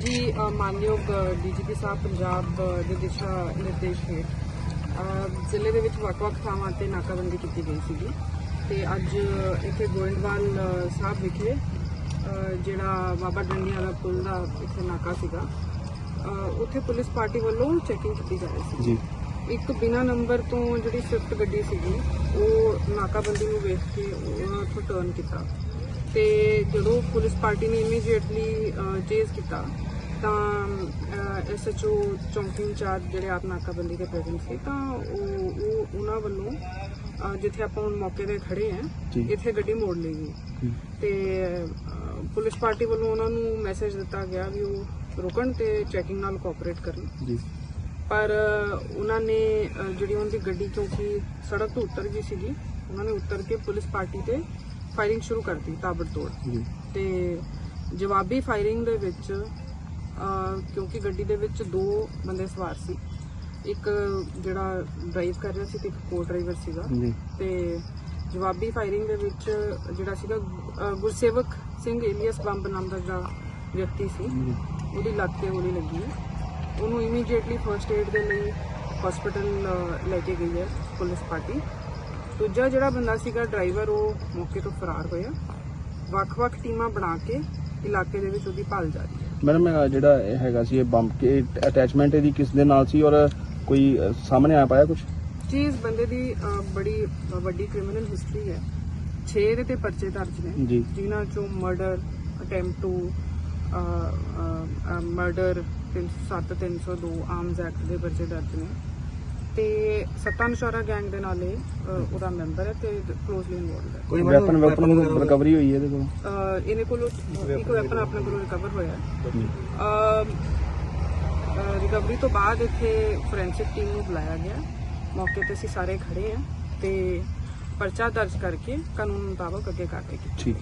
ਜੀ ਮਾਨਯੋਗ ਡੀਜੀਪੀ ਸਾਹਿਬ ਪੰਜਾਬ ਦੇ ਦਿਸ਼ਾ ਨਿਰਦੇਸ਼ ਹੇਠ ਜ਼ਿਲ੍ਹੇ ਦੇ ਵਿੱਚ ਵੱਖ-ਵੱਖ ਥਾਵਾਂ ਤੇ ਨਾਕਾਬੰਦੀ ਕੀਤੀ ਗਈ ਸੀਗੀ। ਤੇ ਅੱਜ ਇੱਥੇ ਗੋਇੰਦਵਾਲ ਸਾਹਿਬ ਵਿਖੇ ਜਿਹੜਾ ਬਾਬਾ ਡੰਡੀਆਂ ਦਾ ਪੁਲ ਦਾ ਇੱਥੇ ਨਾਕਾ ਸੀਗਾ ਉੱਥੇ ਪੁਲਿਸ ਪਾਰਟੀ ਵੱਲੋਂ ਚੈਕਿੰਗ ਕੀਤੀ ਜਾ ਰਹੀ ਸੀ। ਜੀ। ਇੱਕ ਬਿਨਾ ਨੰਬਰ ਤੋਂ ਜਿਹੜੀ ਸਵਿਫਟ ਗੱਡੀ ਸੀਗੀ ਉਹ ਨਾਕਾਬੰਦੀ ਨੂੰ ਵੇਖ ਕੇ ਉਹਨਾਂ ਤੋਂ ਟਰਨ ਕੀਤਾ। ਤੇ ਜਦੋਂ ਪੁਲਿਸ ਪਾਰਟੀ ਨੇ ਇਮੀਡੀਏਟਲੀ ਚੇਜ਼ ਕੀਤਾ ਤਾਂ ਐਸਐਚਓ ਚੌਂਕੀ ਇੰਚਾਰਜ ਜਿਹੜੇ ਆਪ ਨਾਕਾਬੰਦੀ ਦੇ ਪ੍ਰੈਜ਼ੈਂਟ ਸੀ ਤਾਂ ਉਹ ਉਹ ਉਹਨਾਂ ਵੱਲੋਂ ਅਹ, ਜਿੱਥੇ ਆਪਾਂ ਹੁਣ ਮੌਕੇ ਤੇ ਖੜੇ ਆ ਜੀ। ਇੱਥੇ ਗੱਡੀ ਮੋੜ ਲਈ ਗਈ। ਹੂੰ। ਤੇ ਅਹ, ਪੁਲਿਸ ਪਾਰਟੀ ਵੱਲੋਂ ਉਹਨਾਂ ਨੂੰ ਮੈਸੇਜ ਦਿੱਤਾ ਗਿਆ ਵੀ ਉਹ ਰੁਕਣ ਤੇ ਚੈਕਿੰਗ ਨਾਲ ਕੋਆਪਰੇਟ ਕਰਨ। ਜੀ। ਪਰ ਅ, ਉਹਨਾਂ ਨੇ ਅ, ਜਿਹੜੀ ਉਹਨਾਂ ਦੀ ਗੱਡੀ ਕਿਉਂਕਿ ਸੜਕ ਤੋਂ ਉਤਰ ਗਈ ਸੀਗੀ ਉਹਨਾਂ ਨੇ ਉਤਰ ਕੇ ਪੁਲਿਸ ਪਾਰਟੀ ਤੇ ਫਾਇਰਿੰਗ ਸ਼ੁਰੂ ਕਰਤੀ ਤਾਬੜਤੋੜ। ਜੀ। ਤੇ ਜਵਾਬੀ ਫਾਇਰਿੰਗ ਦੇ ਵਿੱਚ ਕਿਉਂਕਿ ਗੱਡੀ ਦੇ ਵਿੱਚ ਦੋ ਬੰਦੇ ਸਵਾਰ ਸੀ। ਇੱਕ ਜਿਹੜਾ ਡਰਾਈਵ ਕਰ ਰਿਹਾ ਸੀ ਤੇ ਇੱਕ ਕੋ ਡਰਾਈਵਰ ਸੀਗਾ। ਤੇ ਜਵਾਬੀ ਫਾਇਰਿੰਗ ਦੇ ਵਿੱਚ ਜਿਹੜਾ ਸੀਗਾ ਗੁਰਸੇਵਕ ਸਿੰਘ ਏਲੀਅਸ ਬੰਬ ਨਾਮ ਦਾ ਜਿਹੜਾ ਵਿਅਕਤੀ ਸੀ ਉਹਦੀ ਲੱਤ ਤੇ ਗੋਲੀ ਲੱਗੀ ਹੈ। ਉਹਨੂੰ ਇਮੀਡੀਏਟਲੀ ਫਰਸਟ ਏਡ ਦੇ ਲਈ ਹਸਪੀਟਲ ਲੈ ਕੇ ਗਈ ਹੈ ਪੁਲਿਸ ਪਾਰਟੀ। ਦੂਜਾ ਜਿਹੜਾ ਬੰਦਾ ਸੀਗਾ ਡਰਾਈਵਰ ਉਹ ਮੌਕੇ ਤੋਂ ਫਰਾਰ ਹੋਇਆ। ਵੱਖ-ਵੱਖ ਟੀਮਾਂ ਬਣਾ ਕੇ ਇਲਾਕੇ ਦੇ ਵਿੱਚ ਉਹਦੀ ਭਾਲ ਜਾਰੀ ਹੈ। ਮੈਡਮ ਇਹ ਜਿਹੜਾ ਇਹ ਹੈਗਾ ਸੀ ਇਹ ਬੰਬ ਕੇ ਅਟੈਚਮੈਂਟ ਇਹਦੀ ਕਿਸ ਦੇ ਨਾਲ ਸੀ ਔਰ ਕੋਈ ਅ, ਸਾਹਮਣੇ ਆ ਪਾਇਆ ਕੁਝ ਜੀ ਇਸ ਬੰਦੇ ਦੀ ਅ, ਬੜੀ ਅ, ਵੱਡੀ ਕ੍ਰਿਮੀਨਲ ਹਿਸਟਰੀ ਹੈ। 6 ਦੇ ਤੇ ਪਰਚੇ ਦਰਜ ਨੇ। ਜੀ। ਜਿਨ੍ਹਾਂ ਚੋਂ murder attempt to murder 307 302 arms act ਦੇ ਪਰਚੇ ਦਰਜ ਨੇ। ਤੇ ਸੱਤਾ ਨਸ਼ਾਰਾ ਗੈਂਗ ਦੇ ਨਾਲ ਇਹ ਉਹਦਾ ਮੈਂਬਰ ਹੈ ਤੇ ਕਲੋਜ਼ਲੀ ਇਨਵੋਲਡ ਹੈ। ਕੋਈ ਵੈਪਨ ਵੈਪਨ ਰਿਕਵਰੀ ਹੋਈ ਹੈ ਇਹਦੇ ਕੋਲ? ਅਹ, ਇਹਦੇ ਕੋਲ ਇੱਕ ਵੈਪਨ ਆਪਣੇ ਕੋਲੋਂ ਰਿਕਵਰ ਹੋਇਆ ਹੈ। ਜੀ ਰਿਕਵਰੀ ਤੋਂ ਬਾਅਦ ਇੱਥੇ ਫੋਰੈਂਸਿਕ ਟੀਮ ਨੂੰ ਬੁਲਾਇਆ ਗਿਆ। ਮੌਕੇ ਤੇ ਅਸੀਂ ਸਾਰੇ ਖੜੇ ਆ ਤੇ ਪਰਚਾ ਦਰਜ ਕਰਕੇ ਕਾਨੂੰਨ ਮੁਤਾਬਕ ਅੱਗੇ ਕਾਰਵਾਈ ਕੀਤੀ ਠੀਕ।